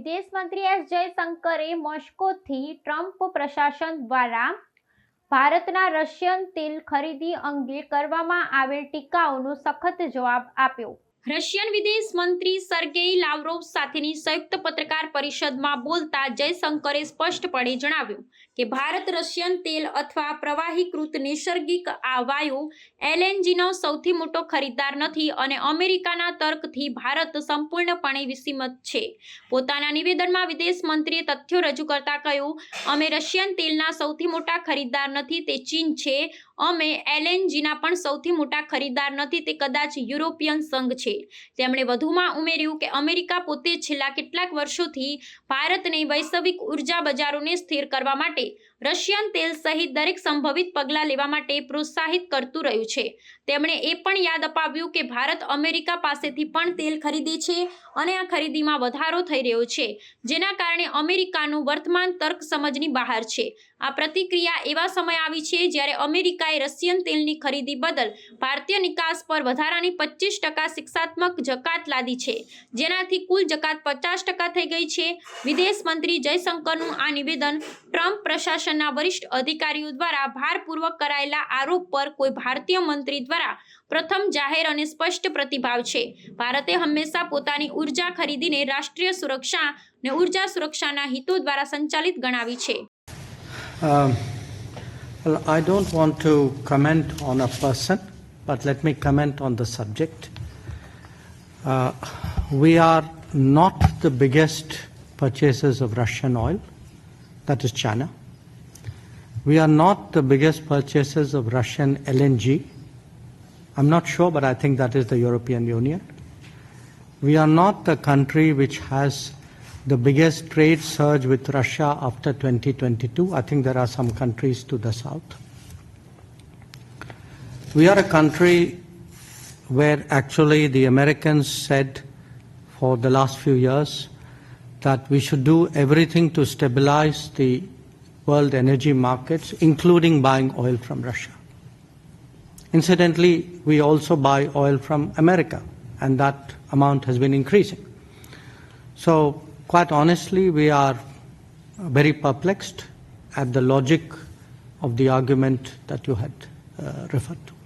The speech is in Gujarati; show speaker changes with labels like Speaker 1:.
Speaker 1: વિદેશ મંત્રી એસ જયશંકરે મોસ્કોથી ટ્રમ્પ પ્રશાસન દ્વારા ભારતના રશિયન તેલ ખરીદી અંગે કરવામાં આવેલ ટીકાઓનો સખત જવાબ આપ્યો. રશિયન વિદેશ મંત્રી સર્ગેઈ લાવરોવ સાથેની સંયુક્ત પત્રકાર પરિષદમાં બોલતા જયશંકરે સ્પષ્ટપણે જણાવ્યું કે ભારત રશિયન તેલ અથવા પ્રવાહીકૃત નૈસર્ગિક આ વાયુ એલએનજીનો સૌથી મોટો ખરીદદાર નથી અને અમેરિકાના તર્કથી ભારત સંપૂર્ણપણે વિસંમત છે. પોતાના નિવેદનમાં વિદેશ મંત્રીએ તથ્યો રજૂ કરતા કહ્યું, અમે રશિયન તેલના સૌથી મોટા ખરીદદાર નથી, તે ચીન છે. અમે એલએનજીના પણ સૌથી મોટા ખરીદદાર નથી, તે કદાચ યુરોપિયન સંઘ છે. તેમણે વધુમાં ઉમેર્યું કે અમેરિકા પોતે છેલ્લા કેટલાક વર્ષોથી ભારતને વૈશ્વિક ઊર્જા બજારોને સ્થિર કરવા માટે રશિયન તેલ સહિત દરેક સંભવિત પગલાં લેવા માટે પ્રોત્સાહિત કરતું રહ્યું છે. તેમણે એ પણ યાદ અપાવ્યું કે ભારત અમેરિકા પાસેથી પણ તેલ ખરીદે છે અને આ ખરીદીમાં વધારો થઈ રહ્યો છે, જેના કારણે અમેરિકાનું વર્તમાન તર્ક સમજની બહાર છે. આ પ્રતિક્રિયા એવા સમય આવી છે જ્યારે અમેરિકાએ રશિયન તેલની ખરીદી બદલ ભારતીય નિકાસ પર વધારાની પચીસ ટકા શિક્ષાત્મક જકાત લાદી છે, જેનાથી કુલ જકાત પચાસ ટકા થઈ ગઈ છે. વિદેશ મંત્રી જયશંકરનું આ નિવેદન ટ્રમ્પ પ્રશાસનના વરિષ્ઠ અધિકારીઓ દ્વારા ભારપૂર્વક કરાયેલા આરોપ પર કોઈ ભારતીય મંત્રી દ્વારા પ્રથમ જાહેર અને સ્પષ્ટ પ્રતિભાવ છે ભારતે હંમેશા પોતાની ઊર્જા ખરીદીને રાષ્ટ્રીય સુરક્ષા અને ઊર્જા સુરક્ષાના હિતો દ્વારા સંચાલિત ગણાવી છે
Speaker 2: Um, I don't want to comment on a person, but let me comment on the subject. Uh, we are not the biggest purchasers of Russian oil, that is China. We are not the biggest purchasers of Russian LNG. I'm not sure, but I think that is the European Union. We are not the country which has the biggest trade surge with Russia after 2022. I think there are some countries to the south. We are a country where actually the Americans said for the last few years that we should do everything to stabilize the world energy markets, including buying oil from Russia. Incidentally, we also buy oil from America, and that amount has been increasing. So, quite honestly, we are very perplexed at the logic of the argument that you had uh, referred to.